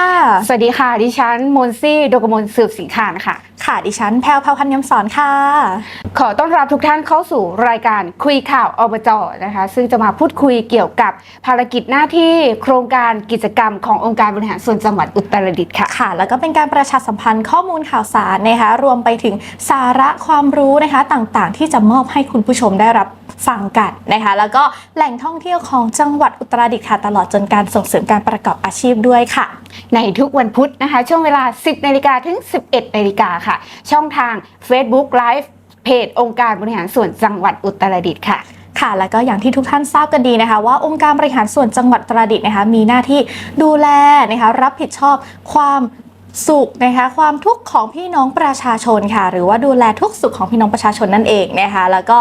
สดีค่ะสวัสดีค่ะ ดิฉันมนซี่โดกมลสืบสิงคานค่ะ ค่ะ ดิฉันแพลวพาวพันธ์ยำสอนค่ะ ขอต้อนรับทุกท่านเข้าสู่รายการคุยข่าวอบจนะคะ ซึ่งจะมาพูดคุยเกี่ยวกับภารกิจหน้าที่โครงการกิจกรรมขององค์การบริหารส่วนจังหวัดอุตรดิตถ์ค่ะ ค่ะ แล้วก็เป็นการประชาสัมพันธ์ข้อมูลข่าวสารนะคะ รวมไปถึงสาระความรู้นะคะต่างๆ ที่จะมอบให้คุณผู้ชมได้รับฟังกันนะคะ แล้วก็แหล่งท่องเที่ยวของจังหวัดอุตรดิตถ์ค่ะ ตลอดจนการส่งเสริมการประกอบอาชีพด้วยค่ะ ในทุกวันพุธนะคะ ช่วงเวลา 10นาฬิกาถึง 11นาฬิกาค่ะช่องทาง Facebook Live เพจองค์การบริหารส่วนจังหวัดอุตรดิตถ์ค่ะค่ะแล้วก็อย่างที่ทุกท่านทราบกันดีนะคะ ว่าองค์การบริหารส่วนจังหวัดตราดิตนะคะมีหน้าที่ดูแลนะคะรับผิดชอบความ สุขนะคะความทุกข์ของพี่น้องประชาชนค่ะ หรือว่าดูแลทุกสุขของพี่น้องประชาชนนั่นเองนะคะแล้วก็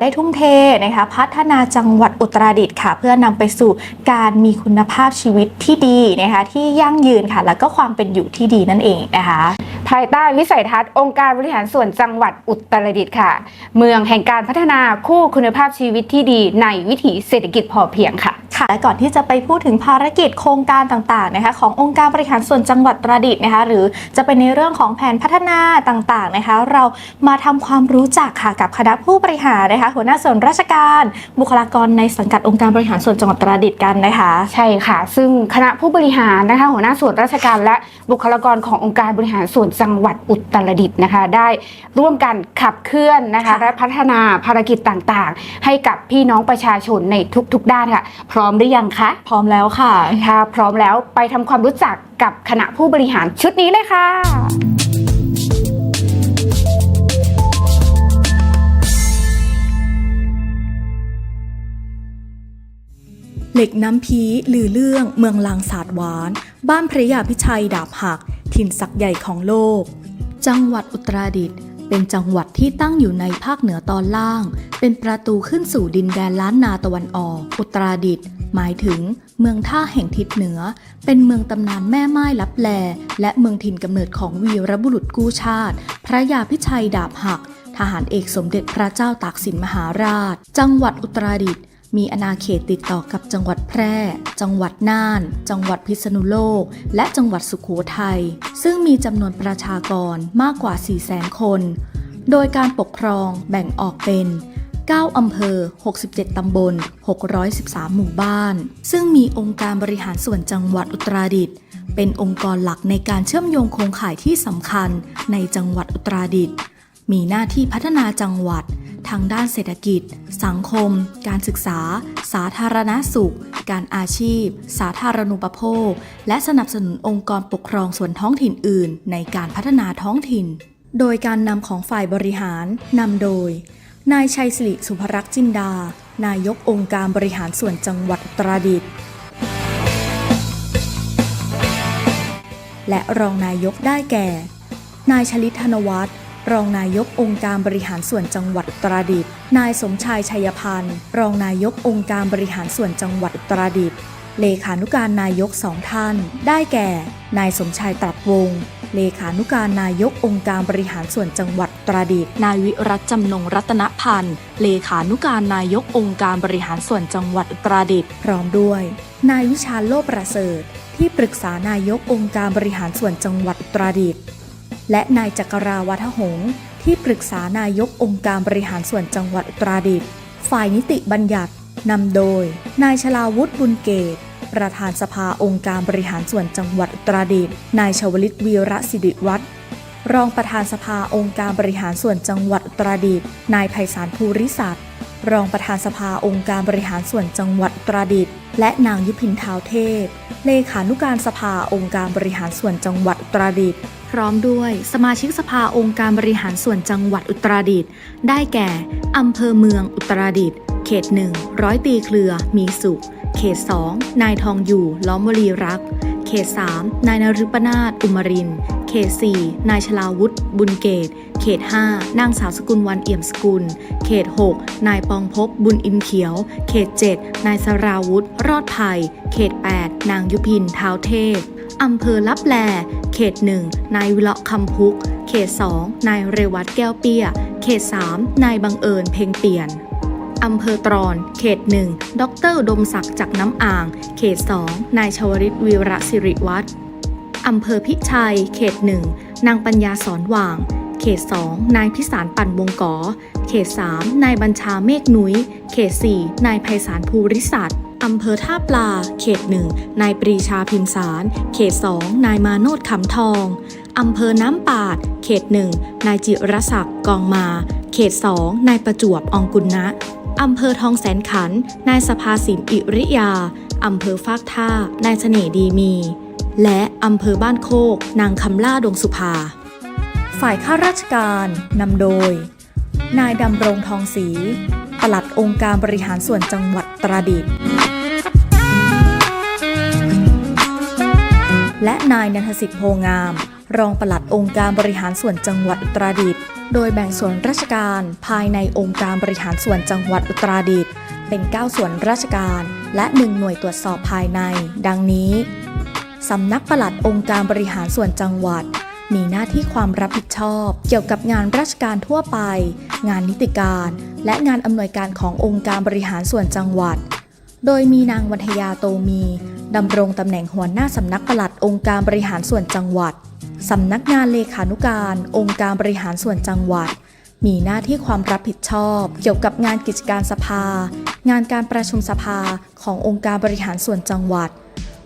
ได้ทุ่มเทนะคะพัฒนาจังหวัดอุตรดิตถ์ค่ะ เพื่อนำไปสู่การมีคุณภาพชีวิตที่ดีนะคะที่ยั่งยืนค่ะ แล้วก็ความเป็นอยู่ที่ดีนั่นเองนะคะภายใต้วิสัยทัศน์องค์การบริหารส่วนจังหวัดอุตรดิตถ์ค่ะ เมืองแห่งการพัฒนาคู่คุณภาพชีวิตที่ดีในวิถีเศรษฐกิจพอเพียงค่ะค่ะและก่อนที่จะไปพูดถึงภารกิจโครงการต่างๆนะคะขององค์การบริหารส่วนจังหวัดตรดิตถ์นะคะหรือจะเป็นในเรื่องของแผนพัฒนาต่างๆนะคะ เรามาทำความรู้จักค่ะกับคณะผู้บริหารนะคะหัวหน้าส่วนราชการบุคลากรในสังกัดองค์การบริหารส่วนจังหวัดตราดิตถ์กันนะคะ ใช่ค่ะ ซึ่งคณะผู้บริหารนะคะ หัวหน้าส่วนราชการและบุคลากรขององค์การบริหารส่วนจังหวัดอุตรดิตถ์นะคะ ได้ร่วมกันขับเคลื่อนนะคะค่ะและพัฒนาภารกิจต่างๆ ให้กับพี่น้องประชาชนในทุกๆด้านค่ะ พร้อมหรือยังคะ พร้อมแล้วค่ะ ถ้าพร้อมแล้วไปทำความรู้จัก กับคณะผู้บริหารชุดนี้เลยค่ะ เหล็กน้ำพีลือเรื่องเมืองลางศาสตร์หวาน บ้านพระยาพิชัยดาบหัก ถิ่นศักดิ์ใหญ่ของโลก จังหวัดอุตรดิตถ์เป็นจังหวัดที่ตั้งอยู่ในภาคเหนือตอนล่าง เป็นประตูขึ้นสู่ดินแดนล้านนาตะวันออก อุตรดิตถ์หมายถึง เมืองท่าแห่งทิศเหนือ เป็นเมืองตำนานแม่ไม้ลับแล และเมืองถิ่นกำเนิดของวีรบุรุษกู้ชาติ พระยาพิชัยดาบหัก ทหารเอกสมเด็จพระเจ้าตากสินมหาราช จังหวัดอุตรดิตถ์มีอาณาเขตติดต่อกับจังหวัดแพร่ จังหวัดน่าน จังหวัดพิษณุโลก และจังหวัดสุโขทัย ซึ่งมีจำนวนประชากรมากกว่า 400,000 คน โดยการปกครองแบ่งออกเป็น 9 อำเภอ 67 ตำบล 613 หมู่บ้าน ซึ่งมีองค์การบริหารส่วนจังหวัดอุตรดิตถ์เป็นองค์กรหลักในการเชื่อมโยงโครงข่ายที่สำคัญในจังหวัดอุตรดิตถ์มีหน้าที่พัฒนาจังหวัด ทางด้านเศรษฐกิจ สังคม การศึกษา สาธารณสุข การอาชีพ สาธารณูปโภค และสนับสนุนองค์กรปกครองส่วนท้องถิ่นอื่น ในการพัฒนาท้องถิ่น โดยการนำของฝ่ายบริหารนำโดย นายชัยสิริสุภรักษ์จินดา นายกองค์การบริหารส่วนจังหวัดตราดิตและรองนายกได้แก่ นายชลิตธนวัฒน์รองนายกองค์การบริหารส่วนจังหวัดตราดิตนายสมชายชัยพันธ์ รองนายกองค์การบริหารส่วนจังหวัดตราดิต เลขานุการนายกสองท่าน ได้แก่ นายสมชายตรัสวงศ์เลขานุการนายกองค์การบริหารส่วนจังหวัดตรดิตนายวิรัตจำนงรัตนพันธ์ เลขานุการนายกองค์การบริหารส่วนจังหวัดตรดิตพร้อมด้วย นายวิชาโลประเสริฐ ที่ปรึกษานายกองค์การบริหารส่วนจังหวัดตรดิตและนายจักราวัฒหงษ์ที่ปรึกษานายกองค์การบริหารส่วนจังหวัดตรดิตฝ่ายนิติบัญญัติ นำโดย นายชลาวุฒิบุญเกต ประธานสภาองค์การบริหารส่วนจังหวัดอุตรดิตนายชวลิตวีระสิริวัฒน์รองประธานสภาองค์การบริหารส่วนจังหวัดอุตรดิตนายไพศาลภูริศักดิ์รองประธานสภาองค์การบริหารส่วนจังหวัดอุตรดิตและนางยุพินท้าเทพ เลขานุการสภาองค์การบริหารส่วนจังหวัดอุตรดิตพร้อมด้วยสมาชิกสภาองค์การบริหารส่วนจังหวัดอุตรดิตถ์ได้แก่อำเภอเมืองอุตรดิตถ์ เขตหนึ่งร้อยตีเครือ มีสุข เขต2นายทองอยู่ ล้อมวลีรัก เขต3นายนฤปนาถอุมริน เขต4นายชลาวุฒิบุญเกต เขต5นางสาวสกุลวันเอี่ยมสกุล เขต6นายปองพบบุญอินเขียว เขต7นายสราวุธ รอดภัย เขต8นางยุพินเท้าเทพอำเภอลับแล เขต1นายวิเลาะคำพุก เขต2นายเรวัตแก้วเปียเขต3นายบังเอิญเพ่งเปลี่ยน อำเภอตรอน เขตหนึ่งดรดมศักดิ์จากน้ำอ่าง เขต2นายชวริตวีระสิริวัฒน์อำเภอพิชัย เขตหนึ่งนางปัญญาสอนหว่าง เขต2นายพิสารปั่นวงกอเขต3นายบัญชาเมฆนุย้ย เขต4นายไพศาลภูริสัตว์อำเภอท่าปลา เขต1นายปรีชาพิมสาร เขต2นายมาโนดขำทองอำเภอน้ำปาด เขต1นายจิรศักดิ์กองมา เขต2นายประจวบอองกุลนะ อำเภอทองแสนขัน นายสภาสินอิริยา อำเภอฟากท่า นายเสน่ห์ดีมี และอำเภอบ้านโคก นางคำล่าดวงสุภา ฝ่ายข้าราชการนำโดย นายดำรงทองศรีปลัดองค์การบริหารส่วนจังหวัดตราดิตถ์และนายนันทสิทธิ์โพงาม รองปลัดองค์การบริหารส่วนจังหวัดอุตรดิตถ์โดยแบ่งส่วนราชการภายในองค์การบริหารส่วนจังหวัดอุตรดิตถ์เป็น 9 ส่วนราชการ และ 1 หน่วยตรวจสอบภายใน ดังนี้ สำนักปลัดองค์การบริหารส่วนจังหวัด มีหน้าที่ความรับผิดชอบ เกี่ยวกับงานราชการทั่วไป งานนิติการ และงานอำนวยการขององค์การบริหารส่วนจังหวัด โดยมีนางวันทยาโตมีดำรงตำแหน่งหัวหน้าสำนักปลัดองค์การบริหารส่วนจังหวัด สำนักงานเลขานุการ องค์การบริหารส่วนจังหวัด มีหน้าที่ความรับผิดชอบ เกี่ยวกับงานกิจการสภา งานการประชุมสภาขององค์การบริหารส่วนจังหวัด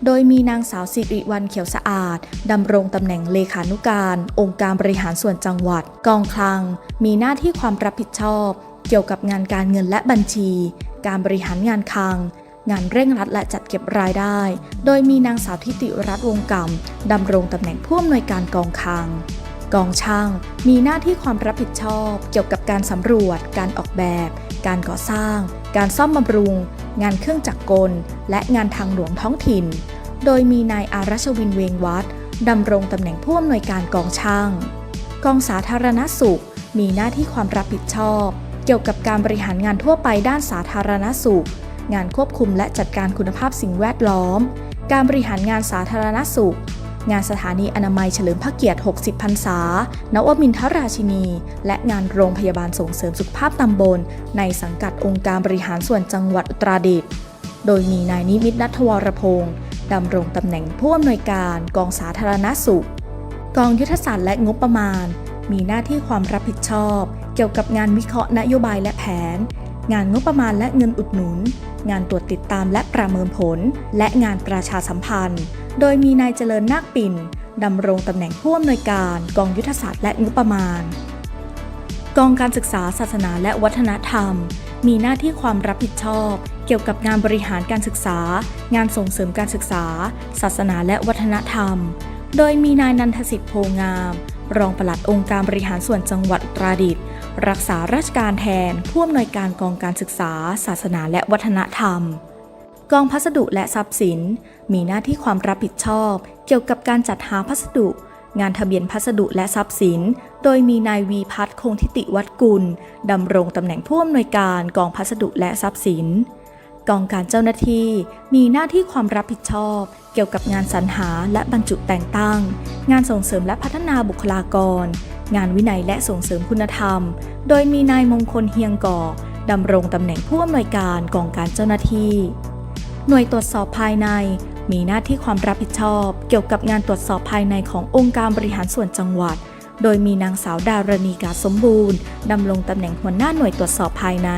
โดยมีนางสาวสิริวัลเขียวสะอาดดำรงตำแหน่งเลขานุการ องค์การบริหารส่วนจังหวัด กองคลัง มีหน้าที่ความรับผิดชอบ เกี่ยวกับงานการเงินและบัญชี การบริหารงานคลัง งานเร่งรัดและจัดเก็บรายได้ โดยมีนางสาวทิติรัตน์วงกำดำรงตำแหน่งผู้อำนวยการกองคลัง กองช่างมีหน้าที่ความรับผิดชอบ เกี่ยวกับการสำรวจ การออกแบบ การก่อสร้าง การซ่อมบำรุง งานเครื่องจักรกล และงานทางหลวงท้องถิ่น โดยมีนายอารัชวินเวงวัดดำรงตำแหน่งผู้อำนวยการกองช่าง กองสาธารณสุข มีหน้าที่ความรับผิดชอบ เกี่ยวกับการบริหารงานทั่วไปด้านสาธารณสุข งานควบคุมและจัดการคุณภาพสิ่งแวดล้อม การบริหารงานสาธารณสุข งานสถานีอนามัยเฉลิมพระเกียรติ 60 พรรษา นวมินทราชินี และงานโรงพยาบาลส่งเสริมสุขภาพตำบล ในสังกัดองค์การบริหารส่วนจังหวัดอุตรดิตถ์ โดยมีนายนิมิตนัทวรพงศ์ดำรงตำแหน่งผู้อำนวยการกองสาธารณสุข กองยุทธศาสตร์และงบประมาณ มีหน้าที่ความรับผิดชอบ เกี่ยวกับงานวิเคราะห์นโยบายและแผน งานงบประมาณและเงินอุดหนุน งานตรวจติดตามและประเมินผล และงานประชาสัมพันธ์ โดยมีนายเจริญนาคปิ่นดำรงตำแหน่งผู้อำนวยการกองยุทธศาสตร์และงบประมาณ กองการศึกษาศาสนาและวัฒนธรรม มีหน้าที่ความรับผิดชอบ เกี่ยวกับงานบริหารการศึกษา งานส่งเสริมการศึกษา ศาสนาและวัฒนธรรม โดยมีนายนันทสิทธิ์โพงาม รองปลัดองค์การบริหารส่วนจังหวัดตราดิตถ์ รักษาราชการแทนผู้อำนวยการกองการศึกษา ศาสนาและวัฒนธรรม กองพัสดุและทรัพย์สิน มีหน้าที่ความรับผิดชอบ เกี่ยวกับการจัดหาพัสดุ งานทะเบียนพัสดุและทรัพย์สิน โดยมีนายวีพัฒน์คงทิติวัดกุลดำรงตำแหน่งผู้อำนวยการกองพัสดุและทรัพย์สินกองการเจ้าหน้าที่มีหน้าที่ความรับผิดชอบ เกี่ยวกับงานสรรหาและบรรจุแต่งตั้ง งานส่งเสริมและพัฒนาบุคลากร งานวินัยและส่งเสริมคุณธรรม โดยมีนายมงคลเฮียงก่อดำรงตำแหน่งผู้อำนวยการกองการเจ้าหน้าที่ หน่วยตรวจสอบภายใน มีหน้าที่ความรับผิดชอบ เกี่ยวกับงานตรวจสอบภายในขององค์การบริหารส่วนจังหวัด โดยมีนางสาวดารณีกาสมบูรณ์ดำรงตำแหน่งหัวหน้าหน่วยตรวจสอบภายใน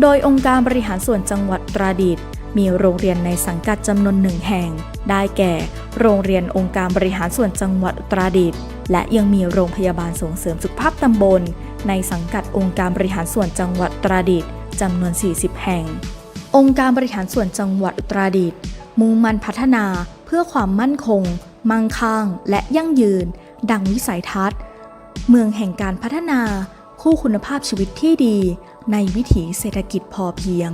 โดยองค์การบริหารส่วนจังหวัดตราดิตถ์ มีโรงเรียนในสังกัดจำนวนหนึ่งแห่ง ได้แก่ โรงเรียนองค์การบริหารส่วนจังหวัดตราดิตถ์และยังมีโรงพยาบาลส่งเสริมสุขภาพตำบล ในสังกัดองค์การบริหารส่วนจังหวัดตราดิตถ์จำนวน 40 แห่ง องค์การบริหารส่วนจังหวัดอุตรดิตถ์มุ่งมั่นพัฒนาเพื่อความมั่นคง มั่งคั่ง และยั่งยืน ดังวิสัยทัศน์ เมืองแห่งการพัฒนา คู่คุณภาพชีวิตที่ดี ในวิถีเศรษฐกิจพอเพียง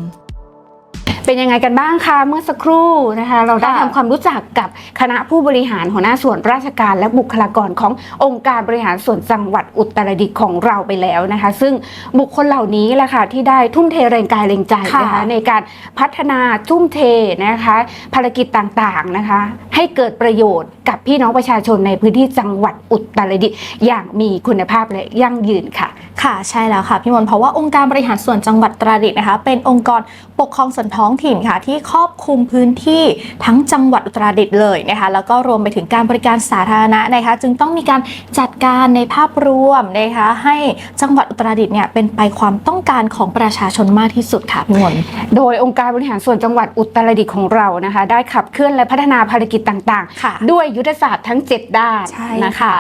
เป็นยังไงกันบ้างคะเมื่อสักครู่นะคะ เราได้ค่ะทำความรู้จักกับคณะผู้บริหารหัวหน้าส่วนราชการและบุคลากรขององค์การบริหารส่วนจังหวัดอุตรดิตถ์ของเราไปแล้วนะคะ ซึ่งบุคคลเหล่านี้แหละค่ะที่ได้ทุ่มเทแรงกายแรงใจนะคะค่ะในการพัฒนาทุ่มเทนะคะ ภารกิจต่างๆนะคะ ให้เกิดประโยชน์กับพี่น้องประชาชนในพื้นที่จังหวัดอุตรดิตถ์อย่างมีคุณภาพและยั่งยืนค่ะ ค่ะใช่แล้วค่ะพี่มนต์เพราะว่าองค์การบริหารส่วนจังหวัดตราดดิตถ์นะคะ เป็นองค์กรปกครองส่วนท้องถิ่นค่ะที่ครอบคลุมพื้นที่ทั้งจังหวัดอุตรดิตถ์เลยนะคะแล้วก็รวมไปถึงการบริการสาธารณะนะคะ จึงต้องมีการจัดการในภาพรวมนะคะให้จังหวัดอุตรดิตถ์เนี่ยเป็นไปความต้องการของประชาชนมากที่สุดค่ะพี่มนต์โดยองค์การบริหารส่วนจังหวัดอุตรดิตถ์ของเรานะคะ ได้ขับเคลื่อนและพัฒนาภารกิจต่างค่ะๆด้วยยุทธศาสตร์ทั้ง 7 ด้านใช่นะคะค่ะ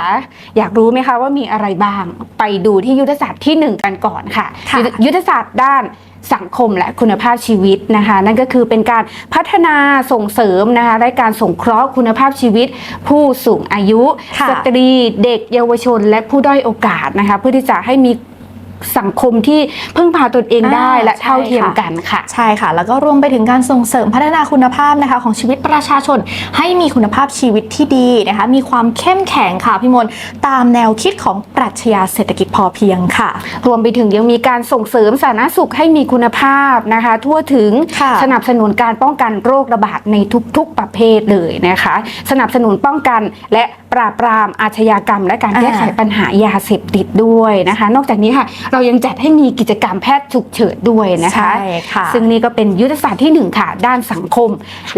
อยากรู้ไหมคะว่ามีอะไรบ้าง ไปดูที่ยุทธศาสตร์ที่ 1 กันก่อนค่ะค่ะยุทธยุทธศาสตร์ด้าน สังคมและคุณภาพชีวิตนะคะ นั่นก็คือเป็นการพัฒนาส่งเสริมนะคะและการสงเคราะห์คุณภาพชีวิต ผู้สูงอายุค่ะสตรีเด็กเยาวชน และผู้ด้อยโอกาสนะคะ เพื่อที่จะให้มี สังคมที่พึ่งพาตนเองได้อ่าและเท่าเทียมใช่ค่ะกันค่ะ ใช่ค่ะ แล้วก็รวมไปถึงการส่งเสริมพัฒนาคุณภาพนะคะของชีวิตประชาชน ให้มีคุณภาพชีวิตที่ดีนะคะมีความเข้มแข็งค่ะพี่มนต์ตามแนวคิดของปรัชญาเศรษฐกิจพอเพียงค่ะ รวมไปถึงยังมีการส่งเสริมสาธารณสุขให้มีคุณภาพนะคะ ทั่วถึงค่ะสนับสนุนการป้องกันโรคระบาดในทุก ๆ ประเภทเลยนะคะ สนับสนุนป้องกันและปราบปรามอาชญากรรม และการแก้ไขอ่าปัญหายาเสพติดด้วยนะคะ นอกจากนี้ค่ะเรายังจัดให้มีกิจกรรมแพทย์ฉุกเฉินด้วยนะคะใช่ค่ะซึ่งนี่ก็เป็นยุทธศาสตร์ที่หนึ่งค่ะ ด้านสังคม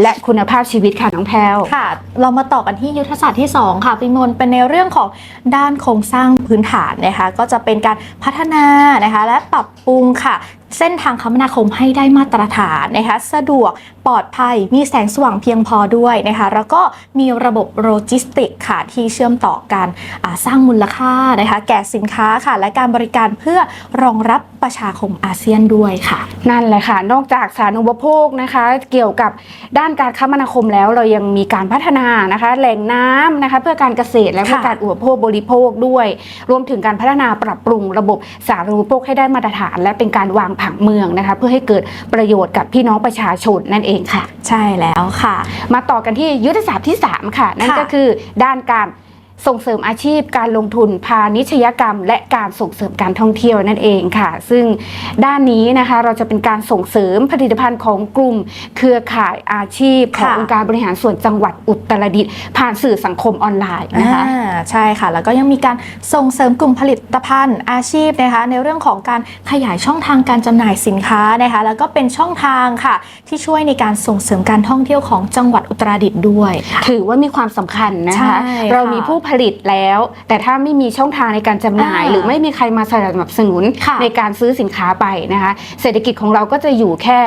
และคุณภาพชีวิตค่ะน้องแพลวค่ะ เรามาต่อกันที่ยุทธศาสตร์ที่ 2 ค่ะพี่มนต์เป็นในเรื่องของด้านโครงสร้างพื้นฐานนะคะ ก็จะเป็นการพัฒนานะคะ และปรับปรุงค่ะ เส้นทางคมนาคมให้ได้มาตรฐานนะคะสะดวกปลอดภัยมีแสงสว่างเพียงพอด้วยนะคะแล้วก็มีระบบโลจิสติกค่ะที่เชื่อมต่อการอ่าสร้างมูลค่านะคะแก่สินค้าค่ะและการบริการเพื่อรองรับประชาคมอาเซียนด้วยค่ะ นั่นแหละค่ะ นอกจากสาธารณูปโภคนะคะ เกี่ยวกับด้านการคมนาคมแล้วเรายังมีการพัฒนานะคะ แหล่งน้ำนะคะ เพื่อการเกษตรและเพื่อค่ะการอุปโภคบริโภคด้วย รวมถึงการพัฒนาปรับปรุงระบบสาธารณูปโภคให้ได้มาตรฐาน และเป็นการวางผังเมืองนะคะ เพื่อให้เกิดประโยชน์กับพี่น้องประชาชนนั่นเองค่ะ ใช่แล้วค่ะ มาต่อกันที่ยุทธศาสตร์ที่ 3 ค่ะ นั่นค่ะก็คือด้านการ ส่งเสริมอาชีพการลงทุนพาณิชยกรรม และการส่งเสริมการท่องเที่ยวนั่นเองค่ะ ซึ่งด้านนี้นะคะเราจะเป็นการส่งเสริมผลิตภัณฑ์ของกลุ่ม เครือข่ายอาชีพของค่ะองค์การบริหารส่วนจังหวัดอุตรดิตถ์ผ่านสื่อสังคมออนไลน์นะคะอ่าใช่ค่ะ แล้วก็ยังมีการส่งเสริมกลุ่มผลิตภัณฑ์อาชีพนะคะ ในเรื่องของการขยายช่องทางการจำหน่ายสินค้านะคะ แล้วก็เป็นช่องทางค่ะ ที่ช่วยในการส่งเสริมการท่องเที่ยวของจังหวัดอุตรดิตถ์ด้วยค่ะถือว่ามีความสำคัญนะใช่คะค่ะเรามีผู้ผลิตแล้ว แต่ถ้าไม่มีช่องทางในการจำหน่ายอ่าหรือไม่มีใครมาสนับสนุนค่ะในการซื้อสินค้าไปนะคะ เศรษฐกิจของเราก็จะอยู่แค่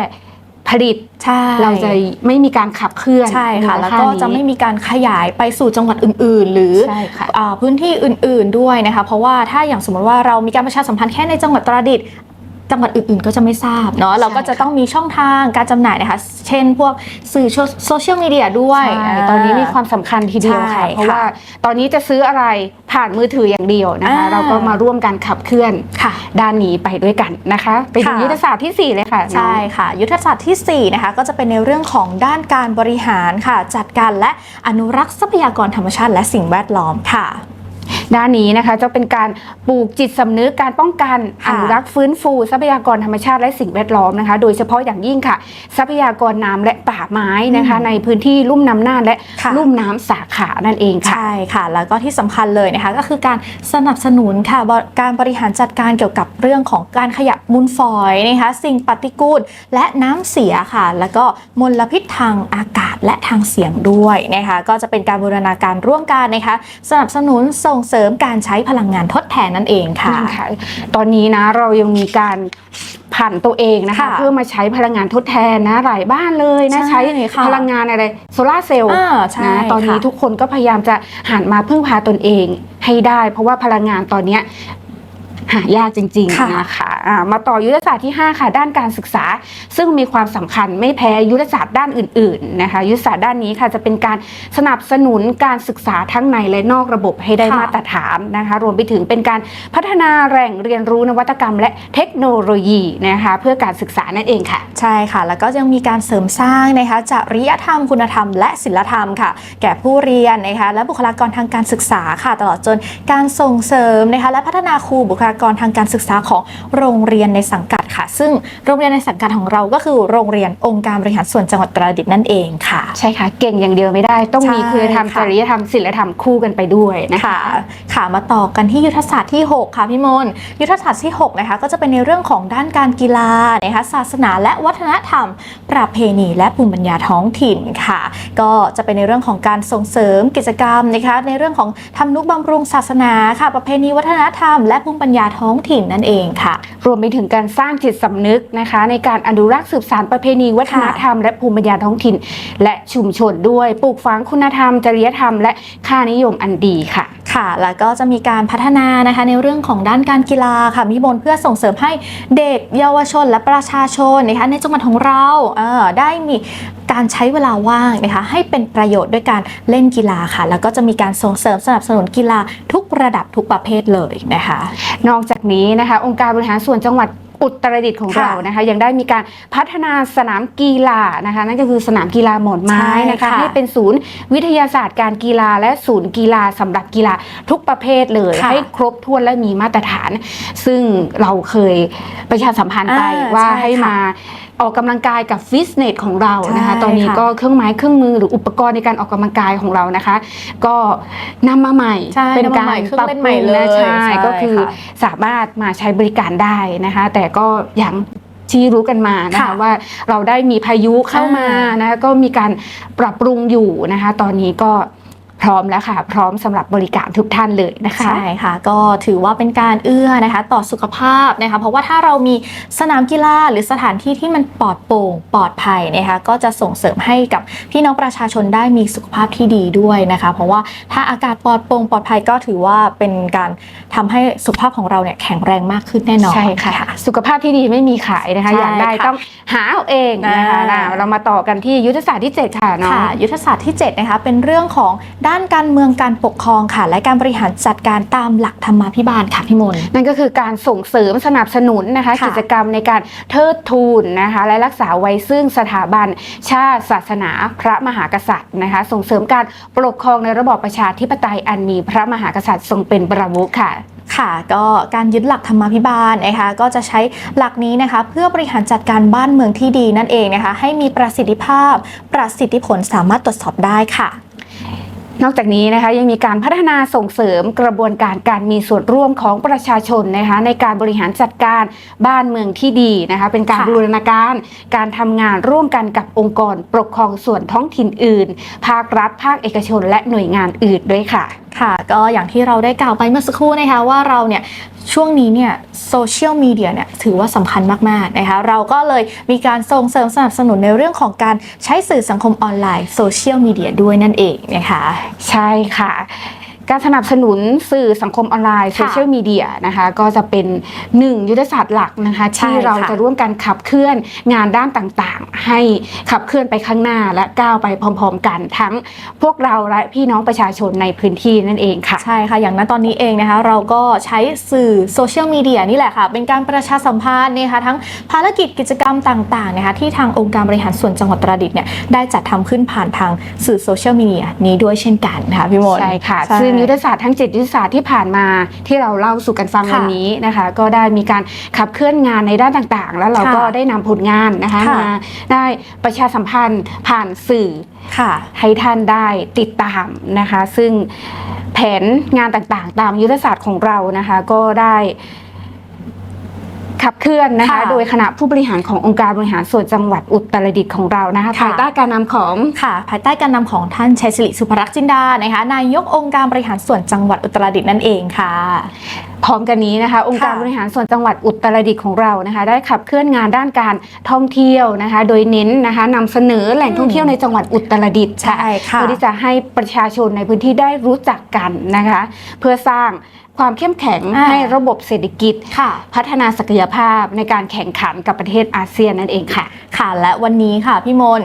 ผลิตใช่เราจะไม่มีการขับเคลื่อนใช่ค่ะมูแล้วค่าก็นี้จะไม่มีการขยายไปสู่จังหวัดอื่น ๆ หรือใช่ค่ะอ่าพื้นที่อื่น ๆด้วยนะคะ เพราะว่าถ้าอย่างสมมติว่าเรามีการประชาสัมพันธ์แค่ในจังหวัดตราดิตถ์ จังหวัดอื่นๆ ก็จะไม่ทราบเนาะเราก็จะต้องมีช่องทางการจำหน่ายนะคะ เช่นพวกสื่อโซเชียลมีเดียด้วยใช่ตอนนี้มีความสำคัญทีเดียวใช่ค่ะเพราะค่ะว่าตอนนี้จะซื้ออะไรผ่านมือถืออย่างเดียวนะคะอ่าเราก็มาร่วมกันขับเคลื่อนค่ะด้านนี้ไปด้วยกันนะคะไปดูค่ะยุทธศาสตร์ทีสี่ 4 เลยค่ะใช่ค่ะ ยุทธศาสตร์ทีสี่ 4 นะคะ ก็จะเป็นในเรื่องของด้านการบริหารค่ะ จัดการและอนุรักษ์ทรัพยากรธรรมชาติและสิ่งแวดล้อมค่ะ ด้านนี้นะคะจะเป็นการปลูกจิตสำนึกการป้องกันอค่ะนุรักษ์ฟื้นฟูทรัพยากรธรรมชาติและสิ่งแวดล้อมนะคะ โดยเฉพาะอย่างยิ่งค่ะ ทรัพยากรน้ำและป่าไม้นะคะอืมในพื้นที่ลุ่มน้ำน่านและค่ะลุ่มน้ำสาขานั่นเองค่ะใช่ค่ะ แล้วก็ที่สำคัญเลยนะคะก็คือการสนับสนุนค่ะบการบริหารจัดการเกี่ยวกับเรื่องของการขยะมูลฝอยนะคะ สิ่งปฏิกูลและน้ำเสียค่ะ แล้วก็มลพิษทางอากาศและทางเสียงด้วยนะคะ ก็จะเป็นการบูรณาการร่วมกันนะคะ สนับสนุนส่งเสริมการใช้พลังงานทดแทนนั่นเองค่ะนั่นค่ะตอนนี้นะเรายังมีการผันตัวเองนะคะค่ะเพื่อมาใช้พลังงานทดแทนนะหลายบ้านเลยนะใช่ใช้ค่ะพลังงานอะไรโซลาร์เซลล์อ่าใช่นะตอนนี้ค่ะทุกคนก็พยายามจะหันมาพึ่งพาตนเองให้ได้ เพราะว่าพลังงานตอนเนี้ย หายากจริงค่ะๆนะคะอ่ามาต่อยุทธศาสตร์ที่ 5 ค่ะ ด้านการศึกษา ซึ่งมีความสำคัญไม่แพ้ยุทธศาสตร์ด้านอื่นๆนะคะยุทธศาสตร์ด้านนี้ค่ะจะเป็นการสนับสนุนการศึกษาทั้งในและนอกระบบให้ได้ค่ะมาตรฐานนะคะรวมไปถึงเป็นการพัฒนาแหล่งเรียนรู้นวัตกรรม และเทคโนโลยีนะคะเพื่อการศึกษานั่นเองค่ะ ใช่ค่ะ แล้วก็ยังมีการเสริมสร้างนะคะจริยธรรมคุณธรรม และศิลธรรมค่ะ แก่ผู้เรียนนะคะและบุคลากรทางการศึกษาค่ะ ตลอดจนการส่งเสริมนะคะและพัฒนาครูบุคลากรทางการศึกษาของโรงเรียนในสังกัดค่ะ ซึ่งโรงเรียนในสังกัดของเราก็คือโรงเรียนองค์การบริหารส่วนจังหวัดตราดดิตถ์นั่นเองค่ะ ใช่ค่ะ เก่งอย่างเดียวไม่ได้ ต้องมีใช่คุณธรรมค่ะจริยธรรมศิลธรรมคู่กันไปด้วยนะคะค่ะค่ะมาต่อกันที่ยุทธศาสตร์ที่ 6 ค่ะพี่มนต์ยุทธศาสตร์ที่6นะคะก็จะเป็นในเรื่องของด้านการกีฬานะคะศาสนาและวัฒนธรรม ประเพณี และภูมิปัญญาท้องถิ่นค่ะ ก็จะเป็นในเรื่องของการส่งเสริมกิจกรรมนะคะในเรื่องของทำนุบำรุงศาสนาค่ะ ประเพณีวัฒนธรรมและภูมิปัญญาท้องถิ่นนั่นเองค่ะ รวมไปถึงการสร้างจิตสำนึกนะคะ ในการอนุรักษ์สืบสานประเพณีวัฒนธรรมและภูมิปัญญาท้องถิ่น และชุมชนด้วยปลูกฝังคุณธรรม จริยธรรม และค่านิยมอันดีค่ะค่ะ แล้วก็จะมีการพัฒนานะคะในเรื่องของด้านการกีฬาค่ะมีบนเพื่อส่งเสริมให้เด็กเยาวชนและประชาชนนะคะในจังหวัดของเราเอ่อได้มีการใช้เวลาว่างนะคะให้เป็นประโยชน์ด้วยการเล่นกีฬาค่ะ แล้วก็จะมีการส่งเสริมสนับสนุนกีฬาทุกระดับทุกประเภทเลยนะคะนอกจากนี้นะคะ องค์การบริหารส่วนจังหวัด อุตรดิตถ์ของค่ะเรานะคะ ยังได้มีการพัฒนาสนามกีฬานะคะ นั่นก็คือสนามกีฬาหมอนไม้ใช่นะคะค่ะให้เป็นศูนย์วิทยาศาสตร์การกีฬา และศูนย์กีฬาสำหรับกีฬาทุกประเภทเลยค่ะให้ครบถ้วนและมีมาตรฐาน ซึ่งเราเคยประชาสัมพันธ์ไปอ่าว่าใช่ให้ค่ะมาออกกำลังกายกับฟิตเนสของเรานะคะใช่ตอนนี้ค่ะก็เครื่องไม้เครื่องมือหรืออุปกรณ์ในการออกกำลังกายของเรานะคะ ก็นำมาใหม่ใช่เป็นนำมาการใหม่เครื่อปงรับเล่นปใหม่รุงเลยนะใช่ใช่ก็คือค่ะสามารถมาใช้บริการได้นะคะ แต่ก็อย่างที่รู้กันมานะคะค่ะว่าเราได้มีพายุเข้ามานะคะก็มีการปรับปรุงอยู่นะคะ ตอนนี้ก็ พร้อมแล้วค่ะ พร้อมสำหรับบริการทุกท่านเลยนะคะใช่ค่ะ ก็ถือว่าเป็นการเอื้อนะคะ ต่อสุขภาพนะคะ เพราะว่าถ้าเรามีสนามกีฬาหรือสถานที่ที่มันปลอดโปร่งปลอดภัยนะคะก็จะส่งเสริมให้กับพี่น้องประชาชนได้มีสุขภาพที่ดีด้วยนะคะ เพราะว่าถ้าอากาศปลอดโปร่งปลอดภัยก็ถือว่าเป็นการทำให้สุขภาพของเราเนี่ยแข็งแรงมากขึ้นแน่นอนใช่ค่ะ สุขภาพที่ดีไม่มีขายนะคะใช่อยากได้ค่ะต้องหาเอาเองนะคะอ่านะเรามาต่อกันที่ยุทธศาสตร์ที่ 7 ค่ะน้องค่ะยุทธศาสตร์ที่7นะคะเป็นเรื่องของด้านการเมืองการปกครองค่ะ และการบริหารจัดการตามหลักธรรมาภิบาลค่ะพี่มนต์นั่นก็คือการส่งเสริมสนับสนุนนะคะค่ะกิจกรรมในการเทิดทูนนะคะและรักษาไว้ซึ่งสถาบันชาติศาสนาพระมหากษัตริย์นะคะ ส่งเสริมการปกครองในระบอบประชาธิปไตยอันมีพระมหากษัตริย์ทรงเป็นประมุขค่ะค่ะก็การยึดหลักธรรมาภิบาลนะคะก็จะใช้หลักนี้นะคะเพื่อบริหารจัดการบ้านเมืองที่ดีนั่นเองนะคะให้มีประสิทธิภาพประสิทธิผลสามารถตรวจสอบได้ค่ะ นอกจากนี้นะคะยังมีการพัฒนาส่งเสริมกระบวนการการมีส่วนร่วมของประชาชนนะคะในการบริหารจัดการบ้านเมืองที่ดีนะคะเป็นการค่ะบูรณาการการทำงานร่วมกันกับองค์กรปกครองส่วนท้องถิ่นอื่น ภาครัฐ ภาคเอกชน และหน่วยงานอื่นด้วยค่ะ ค่ะก็อย่างที่เราได้กล่าวไปเมื่อสักครู่นะคะว่าเราเนี่ยช่วงนี้เนี่ยโซเชียลมีเดียเนี่ยถือว่าสำคัญมาก ๆ นะคะ เราก็เลยมีการส่งเสริมสนับสนุนในเรื่องของการใช้สื่อสังคมออนไลน์โซเชียลมีเดียด้วยนั่นเองนะคะ ใช่ค่ะ การสนับสนุนสื่อสังคมออนไลน์โซค่ะเชียลมีเดียนะคะก็จะเป็นหนึ่งยุทธศาสตร์หลักนะคะใช่ที่เราค่ะจะร่วมกันขับเคลื่อนงานด้านต่างๆ ให้ขับเคลื่อนไปข้างหน้าและก้าวไปพร้อม ๆ กันทั้งพวกเราและพี่น้องประชาชนในพื้นที่นั่นเองค่ะใช่ค่ะ อย่างนั้นตอนนี้เองนะคะเราก็ใช้สื่อโซเชียลมีเดียนี่แหละค่ะ เป็นการประชาสัมพันธ์นะคะทั้งภารกิจกิจกรรมต่างๆนะคะที่ทางองค์การบริหารส่วนจังหวัดตราดดิตถ์เนี่ยได้จัดทำขึ้นผ่านทางสื่อโซเชียลมีเดียนี้ด้วยเช่นกันนะคะพี่มนต์ใช่ค่ะใช่ซึ่งยุทธศาสตร์ทั้ง7ยุทธศาสตร์ที่ผ่านมาที่เราเล่าสู่กันฟังค่ะวันนี้นะคะ ก็ได้มีการขับเคลื่อนงานในด้านต่างๆ แล้วเราค่ะก็ได้นำผลงานนะคะค่ะมาได้ประชาสัมพันธ์ผ่านสื่อค่ะให้ท่านได้ติดตามนะคะ ซึ่งแผนงานต่างๆ ตามยุทธศาสตร์ของเรานะคะ ก็ได้ ขับเคลื่อนนะคะ ค่ะโดยคณะผู้บริหารขององค์การบริหารส่วนจังหวัดอุตรดิตถ์ของเรานะคะค่ะ ภายใต้การนำของค่ะ ภายใต้การนำของท่านชัยศิริสุภรักษ์จินดานะคะนายกองค์การบริหารส่วนจังหวัดอุตรดิตถ์นั่นเองค่ะ พร้อมกันนี้นะคะ องค์การค่ะบริหารส่วนจังหวัดอุตรดิตถ์ของเรานะคะ ได้ขับเคลื่อนงานด้านการท่องเที่ยวนะคะ โดยเน้นนะคะนำเสนอแหล่งท่องเที่ยวในจังหวัดอุตรดิตถ์ค่ะใช่ค่ะเพื่อที่จะให้ประชาชนในพื้นที่ได้รู้จักกันนะคะ เพื่อสร้าง ความเข้มแข็งอ่าให้ระบบเศรษฐกิจค่ะพัฒนาศักยภาพในการแข่งขันกับประเทศอาเซียนนั่นเองค่ะ ค่ะ และวันนี้ค่ะพี่มน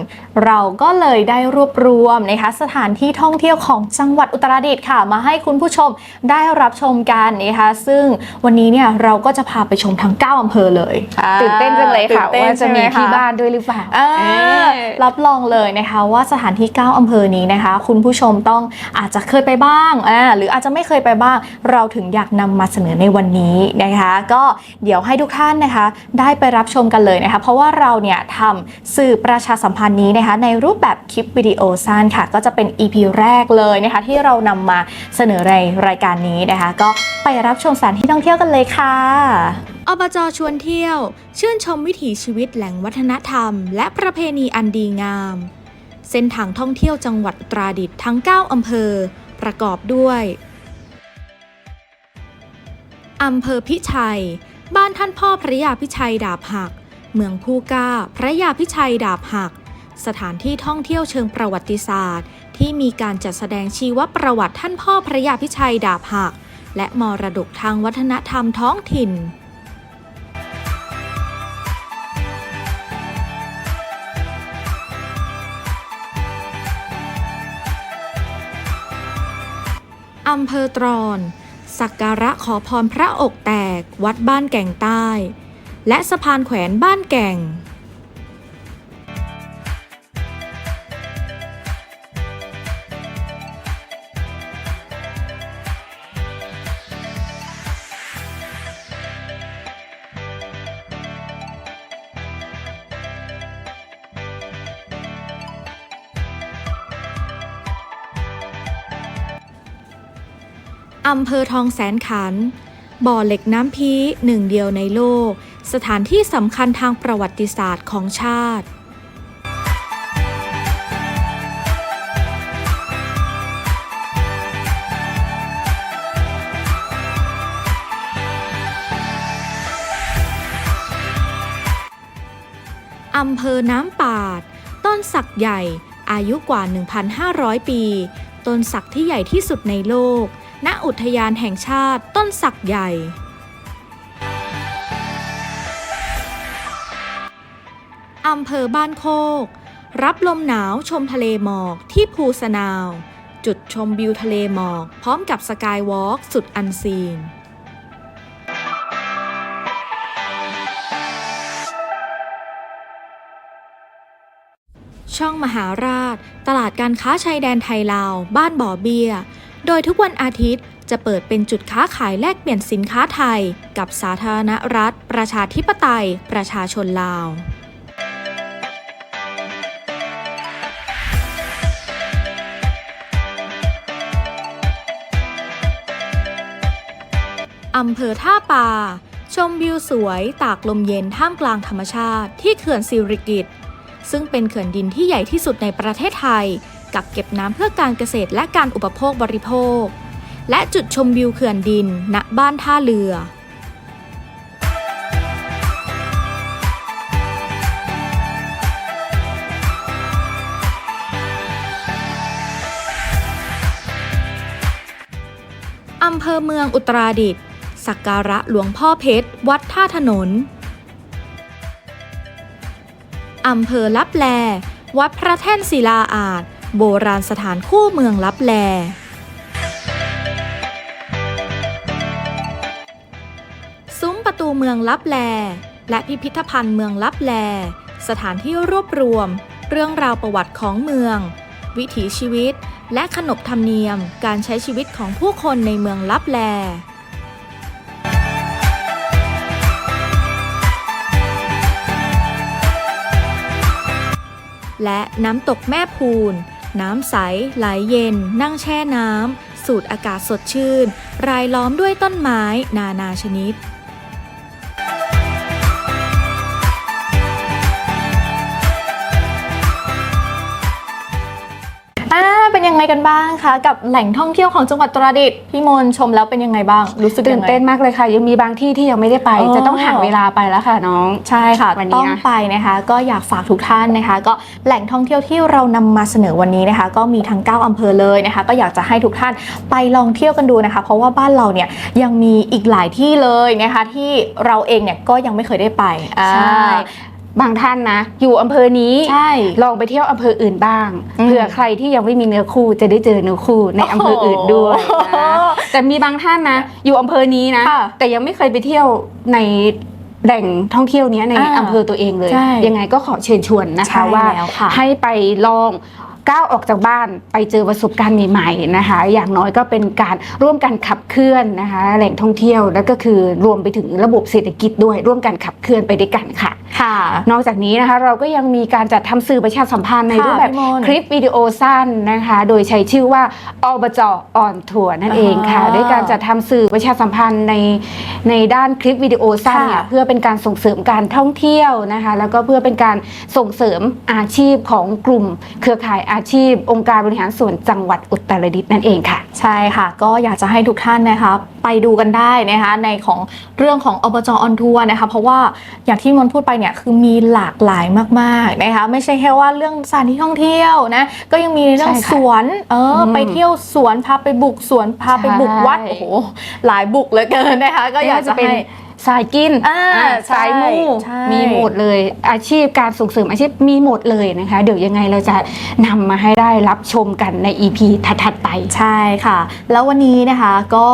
เราก็เลยได้รวบรวมนะคะสถานที่ท่องเที่ยวของจังหวัดอุตรดิตถ์ค่ะ มาให้คุณผู้ชมได้รับชมกันนะคะซึ่งวันนี้เนี่ยเราก็จะพาไปชมทั้ง 9อำเภอเลยตื่นเต้นจังเลยค่ะตื่นต้นว่าจะมีใช่ไหคที่บ้านด้วยหรือเปล่าอ่าเออรับรองเลยนะคะว่าสถานที่ 9อำเภอนี้นะคะ คุณผู้ชมต้องอาจจะเคยไปบ้างอ่าหรืออาจจะไม่เคยไปบ้างเราถึงอยากนำมาเสนอในวันนี้นะคะ ก็เดี๋ยวให้ทุกท่านนะคะ ได้ไปรับชมกันเลยนะคะ เพราะว่าเราเนี่ยทำสื่อประชาสัมพันธ์นี้นะคะ ในรูปแบบคลิปวิดีโอสั้นค่ะ ก็จะเป็น EP แรกเลยนะคะ ที่เรานำมาเสนอในรายการนี้นะคะ ก็ไปรับชมสถานที่ท่องเที่ยวกันเลยค่ะอบจชวนเที่ยว ชื่นชมวิถีชีวิตแหล่งวัฒนธรรม และประเพณีอันดีงาม เส้นทางท่องเที่ยวจังหวัดตราดิตถ์ทั้ง 9 อำเภอ ประกอบด้วย อำเภอพิชัย บ้านท่านพ่อพระยาพิชัยดาบหัก เมืองผู้กล้า พระยาพิชัยดาบหัก สถานที่ท่องเที่ยวเชิงประวัติศาสตร์ ที่มีการจัดแสดงชีวประวัติท่านพ่อพระยาพิชัยดาบหัก และมรดกทางวัฒนธรรมท้องถิ่นอำเภอตรอน สักการะขอพรพระอกแตกวัดบ้านแก่งใต้ และสะพานแขวนบ้านแก่ง อำเภอทองแสนขันบ่อเหล็กน้ำพีหนึ่งเดียวในโลก สถานที่สำคัญทางประวัติศาสตร์ของชาติอำเภอน้ำปาด ต้นสักใหญ่ อายุกว่า 1,500 ปี ต้นสักที่ใหญ่ที่สุดในโลก ณอุทยานแห่งชาติต้นสักใหญ่ อำเภอบ้านโคก รับลมหนาวชมทะเลหมอกที่ภูสนาว จุดชมวิวทะเลหมอก พร้อมกับสกายวอล์กสุดอันซีนช่องมหาราช ตลาดการค้าชายแดนไทยลาว บ้านบ่อเบีย โดยทุกวันอาทิตย์จะเปิดเป็นจุดค้าขายแลกเปลี่ยนสินค้าไทย กับสาธารณรัฐ ประชาธิปไตย ประชาชนลาวอำเภอท่าป่าชมวิวสวยตากลมเย็นท่ามกลางธรรมชาติที่เขื่อนสิริกิตซึ่งเป็นเขื่อนดินที่ใหญ่ที่สุดในประเทศไทย กักเก็บน้ำเพื่อการเกษตรและการอุปโภคบริโภค และจุดชมวิวเขื่อนดิน ณ บ้านท่าเรือ อำเภอเมืองอุตราดิตถ์สักการะหลวงพ่อเพชร วัดท่าถนน อำเภอลับแล วัดพระแท่นศิลาอาจ โบราณสถานคู่เมืองลับแล ซุ้มประตูเมืองลับแล และพิพิธภัณฑ์เมืองลับแล สถานที่รวบรวม เรื่องราวประวัติของเมือง วิถีชีวิต และขนบธรรมเนียมการใช้ชีวิตของผู้คนในเมืองลับแลและน้ำตกแม่พูน น้ำใสไหลเย็น นั่งแช่น้ำสูดอากาศสดชื่น รายล้อมด้วยต้นไม้ นานาชนิด กันบ้างคะกับแหล่งท่องเที่ยวของจังหวัดตราดิตถ์พี่มนต์ชมแล้วเป็นยังไงบ้าง รู้สึกตื่ยันงไงเต้นมากเลยค่ะ ยังมีบางที่ที่ยังไม่ได้ไปอ๋อจะต้องหาเวลาไปแล้วค่ะน้องใช่ค่ะวันนี้ต้องนะไปนะคะ ก็อยากฝากทุกท่านนะคะ ก็แหล่งท่องเที่ยวที่เรานำมาเสนอวันนี้นะคะ ก็มีทั้ง 9อำเภอเลยนะคะ ก็อยากจะให้ทุกท่านไปลองเที่ยวกันดูนะคะ เพราะว่าบ้านเราเนี่ยยังมีอีกหลายที่เลยนะคะ ที่เราเองเนี่ยก็ยังไม่เคยได้ไปอ่าใช่ บางท่านนะ อยู่อำเภอนี้ใช่ลองไปเที่ยวอำเภออื่นบ้างอืมเผื่อใครที่ยังไม่มีเนื้อคู่จะได้เจอเนื้อคู่ในอำเภออื่นด้วยโอ้โหนะแต่มีบางท่านนะ อยู่อำเภอนี้นะค่ะแต่ยังไม่เคยไปเที่ยวในแหล่งท่องเที่ยวเนี้ยในอ่าอำเภอตัวเองเลยใช่ยังไงก็ขอเชิญชวนนะคะใช่ว่าแล้วค่ะให้ไปลอง ก้าวออกจากบ้านไปเจอประสบการณ์ใหม่ๆนะคะ อย่างน้อยก็เป็นการร่วมกันขับเคลื่อนนะคะ แหล่งท่องเที่ยวแล้วก็คือรวมไปถึงระบบเศรษฐกิจด้วยร่วมกันขับเคลื่อนไปด้วยกันค่ะค่ะ นอกจากนี้นะคะเราก็ยังมีการจัดทำสื่อประชาสัมพันธ์ในค่ะรูปแบบพี่มนต์คลิปวิดีโอสั้นนะคะ โดยใช้ชื่อว่าอบจออนทัวร์นั่นเองค่ะอ่าด้วยการจัดทำสื่อประชาสัมพันธ์ในในด้านคลิปวิดีโอสั้นเนี่ยค่ะเพื่อเป็นการส่งเสริมการท่องเที่ยวนะคะ แล้วก็เพื่อเป็นการส่งเสริมอาชีพของกลุ่มเครือข่ายอาชีพ องค์การบริหารส่วนจังหวัดอุตรดิตถ์นั่นเองค่ะ ใช่ค่ะ ก็อยากจะให้ทุกท่านนะคะไปดูกันได้นะคะในของเรื่องของอบจออนทัวร์นะคะเพราะว่าอย่างที่มนต์พูดไปเนี่ยคือมีหลากหลายมากๆนะคะไม่ใช่แค่ว่าเรื่องสถานที่ท่องเที่ยวนะก็ยังมีเรื่องใช่ค่ะสวนเอออมไปเที่ยวสวนพาไปบุกสวนพาไปบุกวัดใช่โอ้โหหลายบุกเหลือเกินนะคะก็อยากจะไม่ว่เป็นให้ สายกินอ่าอ่าใช่สายมูใช่มีหมดเลย อาชีพการส่งเสริมอาชีพมีหมดเลยนะคะ เดี๋ยวยังไงเราจะนำมาให้ได้รับชมกันใน EP ถัดๆไป ใช่ค่ะ แล้ววันนี้นะคะก็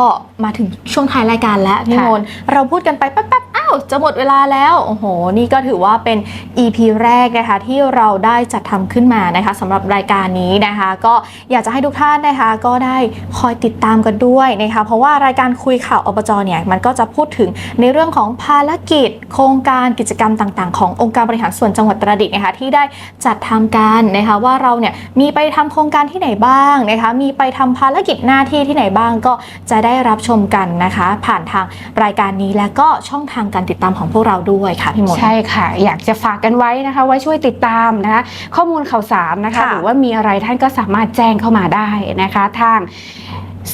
มาถึงช่วงท้ายรายการแล้วพี่ค่ะมนต์เราพูดกันไปแป๊บๆอ้าวจะหมดเวลาแล้วโอ้โห นี่ก็ถือว่าเป็น EP แรกนะคะที่เราได้จัดทำขึ้นมานะคะสำหรับรายการนี้นะคะ ก็อยากจะให้ทุกท่านนะคะก็ได้คอยติดตามกันด้วยนะคะ เพราะว่ารายการคุยข่าวอบจเนี่ยมันก็จะพูดถึงในเรื่องของภารกิจ โครงการกิจกรรมต่างๆ ขององค์การบริหารส่วนจังหวัดตราดิตถ์นะคะที่ได้จัดทำกันนะคะว่าเราเนี่ยมีไปทำโครงการที่ไหนบ้างนะคะมีไปทำภารกิจหน้าที่ที่ไหนบ้างก็จะได้รับชมกันนะคะ ผ่านทางรายการนี้และก็ช่องทางการติดตามของพวกเราด้วยค่ะพี่มนต์ใช่ค่ะ อยากจะฝากกันไว้นะคะว่าช่วยติดตามนะคะ ข้อมูลข่าวสารนะคะค่ะหรือว่ามีอะไรท่านก็สามารถแจ้งเข้ามาได้นะคะทาง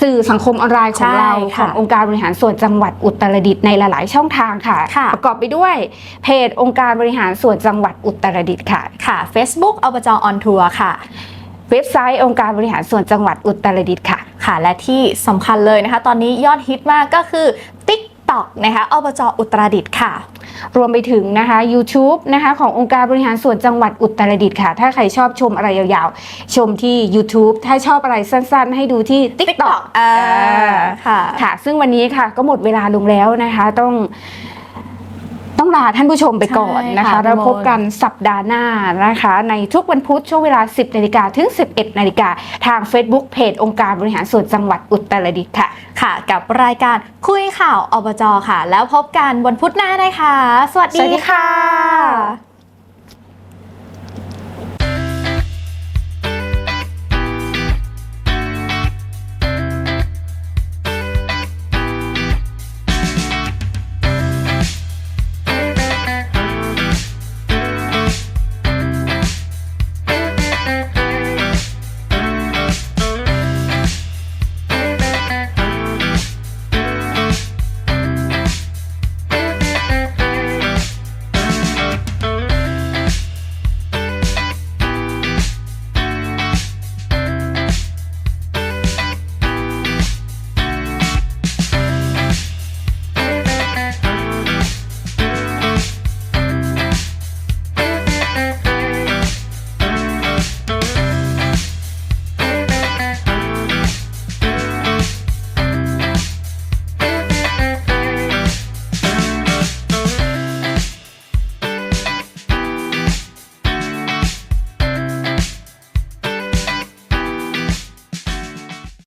สื่อสังคมออนไลน์ของใช่เราขค่ะององค์การบริหารส่วนจังหวัดอุตรดิตถ์ในหลาย ๆ ช่องทางค่ะค่ะ ประกอบไปด้วยเพจองค์การบริหารส่วนจังหวัดอุตรดิตถ์ค่ะค่ะ Facebook อบจออนทัวร์ค่ะ เว็บไซต์องค์การบริหารส่วนจังหวัดอุตรดิตถ์ค่ะ ค่ะและที่สำคัญเลยนะคะ ตอนนี้ยอดฮิตมากก็คือ TikTok นะคะอบจอุตรดิตถ์ค่ะ รวมไปถึงนะคะ YouTube นะคะขององค์การบริหารส่วนจังหวัดอุตรดิตถ์ค่ะ ถ้าใครชอบชมอะไรยาวๆ ชมที่ YouTube ถ้าชอบอะไรสั้นๆ ให้ดูที่ TikTok อ่าค่ะ ค่ะ ซึ่งวันนี้ค่ะก็หมดเวลาลงแล้วนะคะ ต้อง ต้องลาท่านผู้ชมไปก่อนนะคะใช่ค่ะเราพี่มนต์พบกันสัปดาห์หน้านะคะ ในทุกวันพุธช่วงเวลา 10นาฬิกาถึง 11นาฬิกาทาง Facebook เพจองค์การบริหารส่วนจังหวัดอุตรดิตถ์ค่ะ ค่ะ กับรายการคุยข่าวอบจค่ะ แล้วพบกันวันพุธหน้านะคะ สวัสสวัสดีดีค่ะค่ะ